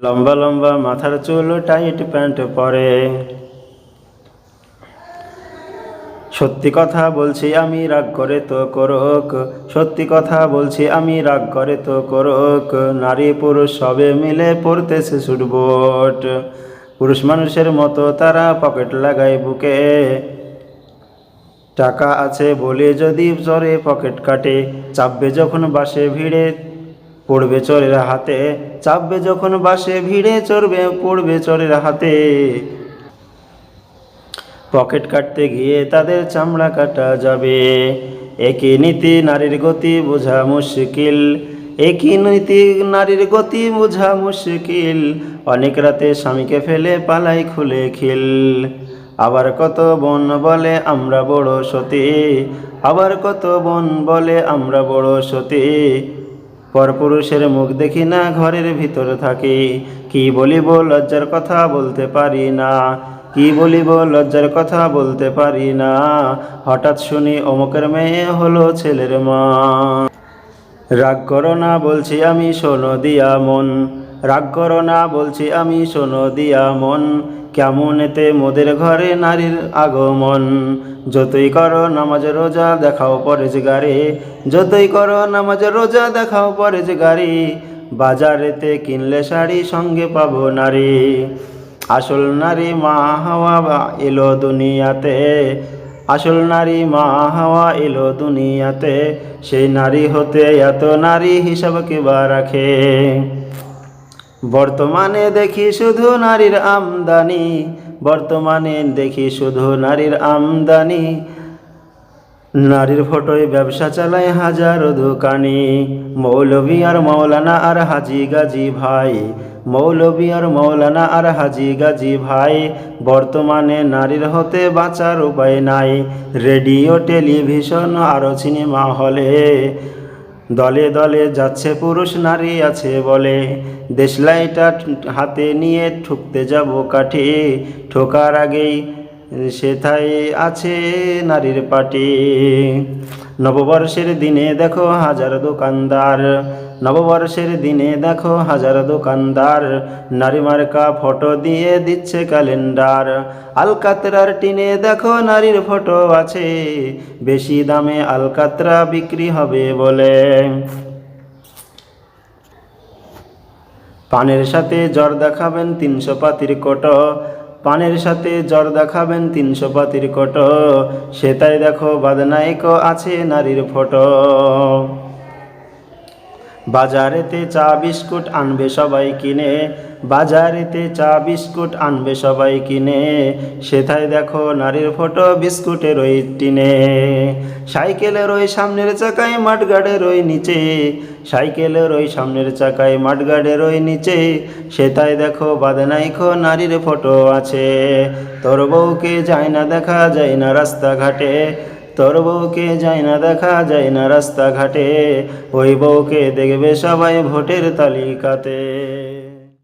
লম্বা লম্বা মাথার চুল টাইট প্যান্ট পরে। সত্যি কথা বলছি আমি রাগ করে তো করক, সত্যি কথা বলছি আমি রাগ করে তো করক, নারী পুরুষ সবে মিলে পড়তেছে সুটবোট, পুরুষ মানুষের মতো তারা পকেট লাগায় বুকে। টাকা আছে বলে যদি চরে পকেট কাটে, চাপবে যখন বাসে ভিড়ে পড়বে চরের হাতে, চাপবে যখন বাসে, ভিড়ে চড়বে, পড়বে চরের হাতে। পকেট কাটতে গিয়ে তাদের চামড়া কাটা যাবে। একই নীতি নারীর গতি বোঝা মুশকিল, একই নীতি নারীর গতি বোঝা মুশকিল। অনেক রাতে স্বামীকে ফেলে পালাই খুলে খিল। আবার কত বোন বলে আমরা বড় সতী, আবার কত বোন বলে আমরা বড় সতী। পরপুরুষের মুখ দেখি না, ঘরের ভিতর থাকি। কি বলিব, লজ্জার কথা বলতে পারি না। কি বলিব, লজ্জার কথা বলতে পারি না। হঠাৎ শুনি অমুকের মেয়ে হলো ছেলের মা। রাগ করো না, বলছি আমি, শোনো দিয়া মন। রাগ করো না, বলছি আমি, শোনো দিয়া মন। কেমন এতে মোদের ঘরে নারীর আগমন? যতই করো নামাজ রোজা, দেখাও পরেজ গাড়ি যতই করো নামাজ রোজা, দেখাও পরেজ গাড়ি বাজারেতে কিনলে শাড়ি, সঙ্গে পাবো নারী। আসল নারী মা হাওয়া বা এলো দুনিয়াতে। আসল নারী মা হাওয়া এলো দুনিয়াতে। সেই নারী হতে এত নারী হিসাব কেবা রাখে? বর্তমানে দেখি শুধু নারীর আমদানি, বর্তমানে দেখি শুধু নারীর আমদানি। নারীর ফটোয় ব্যবসা চালায় হাজারো দোকানি মৌলভী আর মৌলানা আর হাজি গাজী ভাই মৌলভী আর মৌলানা আর হাজি গাজী ভাই। বর্তমানে নারীর হতে বাঁচার উপায় নাই, রেডিও, টেলিভিশন আরও সিনেমা হলে। দলে দলে যাচ্ছে পুরুষ, নারী আছে বলে। দেশ দেশলাইটা হাতে নিয়ে ঠুকতে যাব কাঠে। ঠোকার আগেই সেথায় আছে নারীর পাটি। নববর্ষের দিনে দেখো হাজার দোকানদার। নববর্ষের দিনে দেখো হাজার দোকানদার। নারী মার্কা ফটো দিয়ে দিচ্ছে ক্যালেন্ডার। আলকাতরার টিনে দেখো নারীর ফটো আছে। বেশি দামে আলকাতরা বিক্রি হবে বলে। পানের সাথে জ্বর দেখাবেন তিনশো পাতির কোটো। পানের সাথে জ্বর দেখাবেন তিনশো পাতির কট। সেটাই দেখো বাদনায়ক আছে নারীর ফটো। বাজারেতে চা বিস্কুট আনবে সবাই কিনে, বাজারেতে চা বিস্কুট আনবে সবাই কিনে। সেথায় দেখো নারীর ফটো বিস্কুটের ওই টিনে। সাইকেলের ওই সামনের চাকায় মাঠগাড়ের ওই নিচে। সাইকেলের ওই সামনের চাকায় মাঠগাড়ের ওই নিচে। সেটাই দেখো বাদনাইখো নারীর ফটো আছে। তোর বউকে যায় না দেখা যায় না রাস্তাঘাটে। তোর বউকে যাই না দেখা যায় না রাস্তাঘাটে। ওই বউকে দেখবে সবাই ভোটের তালিকাতে।